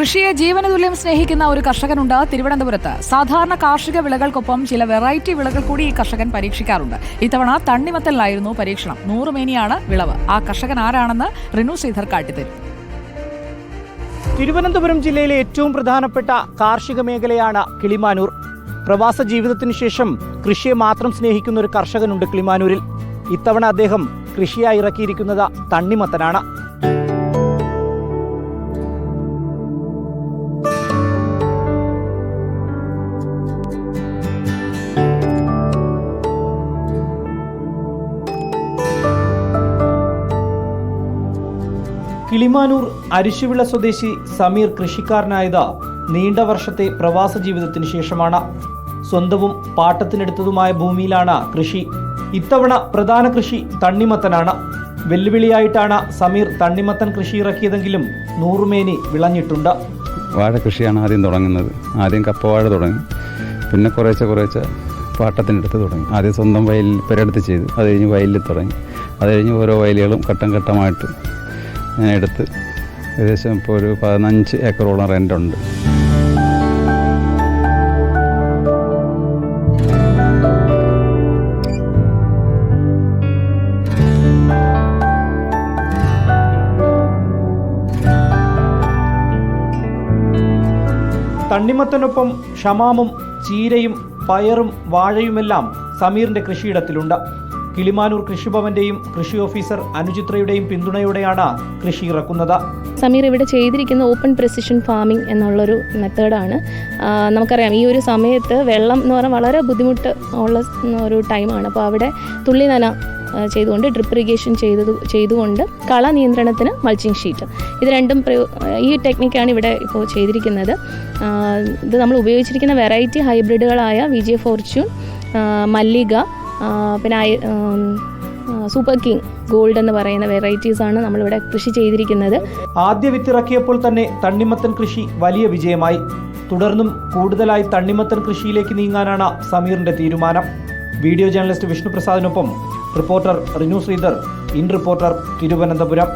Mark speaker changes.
Speaker 1: കൃഷിയെ ജീവനതുല്യം സ്നേഹിക്കുന്ന ഒരു കർഷകനുണ്ട് തിരുവനന്തപുരത്ത്. സാധാരണ കാർഷിക വിളകൾക്കൊപ്പം ചില വെറൈറ്റി വിളകൾ കൂടി ഈ കർഷകൻ പരീക്ഷിക്കാറുണ്ട്. ഇത്തവണ തണ്ണിമത്തലിലായിരുന്നു പരീക്ഷണം. നൂറുമേനിയാണ് വിളവ്. ആ കർഷകൻ ആരാണെന്ന് റിനു ശ്രീധർ കാട്ടിത്തരും.
Speaker 2: തിരുവനന്തപുരം ജില്ലയിലെ ഏറ്റവും പ്രധാനപ്പെട്ട കാർഷിക മേഖലയാണ് കിളിമാനൂർ. പ്രവാസ ജീവിതത്തിനു ശേഷം കൃഷിയെ മാത്രം സ്നേഹിക്കുന്ന ഒരു കർഷകനുണ്ട് കിളിമാനൂരിൽ. ഇത്തവണ അദ്ദേഹം കൃഷിയായി ഇറക്കിയിരിക്കുന്നത് തണ്ണിമത്തനാണ്. കിളിമാനൂർ അരിശുവിള സ്വദേശി സമീർ കൃഷിക്കാരനായത് നീണ്ട വർഷത്തെ പ്രവാസ ജീവിതത്തിന് ശേഷമാണ്. സ്വന്തവും പാട്ടത്തിനെടുത്തതുമായ ഭൂമിയിലാണ് കൃഷി. ഇത്തവണ പ്രധാന കൃഷി തണ്ണിമത്തനാണ്. വെല്ലുവിളിയായിട്ടാണ് സമീർ തണ്ണിമത്തൻ കൃഷി ഇറക്കിയതെങ്കിലും നൂറുമേനി വിളഞ്ഞിട്ടുണ്ട്.
Speaker 3: വാഴ കൃഷിയാണ് ആദ്യം തുടങ്ങുന്നത്. ആദ്യം കപ്പവാഴ തുടങ്ങി. പിന്നെ കുറേശ്ശെ കുറേശ്ശെ പാട്ടത്തിനെടുത്ത് തുടങ്ങി. ആദ്യം സ്വന്തം വയലിൽ പെരടുത്ത് ചെയ്തു. അത് കഴിഞ്ഞ് വയലിൽ തുടങ്ങി. അത് കഴിഞ്ഞ് ഓരോ വയലുകളും ഘട്ടം ഘട്ടമായിട്ട് ഞാൻ എടുത്ത് ഏകദേശം ഇപ്പോൾ ഒരു പതിനഞ്ച് ഏക്കറോളം റെന്റുണ്ട്
Speaker 2: തണ്ണിമത്തനൊപ്പം ഷമാമും ചീരയും പയറും വാഴയുമെല്ലാം സമീറിന്റെ കൃഷിയിടത്തിലുണ്ട്. കിളിമാനൂർ കൃഷിഭവന്റെയും കൃഷി ഓഫീസർ അനുചിത്രയുടെയും പിന്തുണയോടെയാണ് കൃഷി ഇറക്കുന്നത്.
Speaker 4: സമീർ ഇവിടെ ചെയ്തിരിക്കുന്ന ഓപ്പൺ പ്രിസിഷൻ ഫാമിംഗ് എന്നുള്ളൊരു മെത്തേഡാണ്. നമുക്കറിയാം ഈ ഒരു സമയത്ത് വെള്ളം എന്ന് പറഞ്ഞാൽ വളരെ ബുദ്ധിമുട്ട് ഉള്ള ഒരു ടൈമാണ്. അപ്പോൾ അവിടെ തുള്ളി നന ചെയ്തുകൊണ്ട് ഡ്രിപ്പ് ഇറിഗേഷൻ ചെയ്തത് ചെയ്തുകൊണ്ട് കള നിയന്ത്രണത്തിന് മൾച്ചിങ് ഷീറ്റ്. ഇത് രണ്ടും ഈ ടെക്നിക്കാണ് ഇവിടെ ഇപ്പോൾ ചെയ്തിരിക്കുന്നത്. ഇത് നമ്മൾ ഉപയോഗിച്ചിരിക്കുന്ന വെറൈറ്റി ഹൈബ്രിഡുകളായ വിജയ ഫോർച്യൂൺ മല്ലിക പിന്നെ സൂപ്പർ കിങ് ഗോൾഡ് എന്ന് പറയുന്ന വെറൈറ്റീസ് ആണ് നമ്മളിവിടെ കൃഷി ചെയ്തിരിക്കുന്നത്.
Speaker 2: ആദ്യ വിത്തിറക്കിയപ്പോൾ തന്നെ തണ്ണിമത്തൻ കൃഷി വലിയ വിജയമായി. തുടർന്നും കൂടുതലായി തണ്ണിമത്തൻ കൃഷിയിലേക്ക് നീങ്ങാനാണ് സമീറിന്റെ തീരുമാനം. Video journalist Vishnu പ്രസാദിനൊപ്പം reporter Rinu Sreedhar in Reporter Thiruvananthapuram.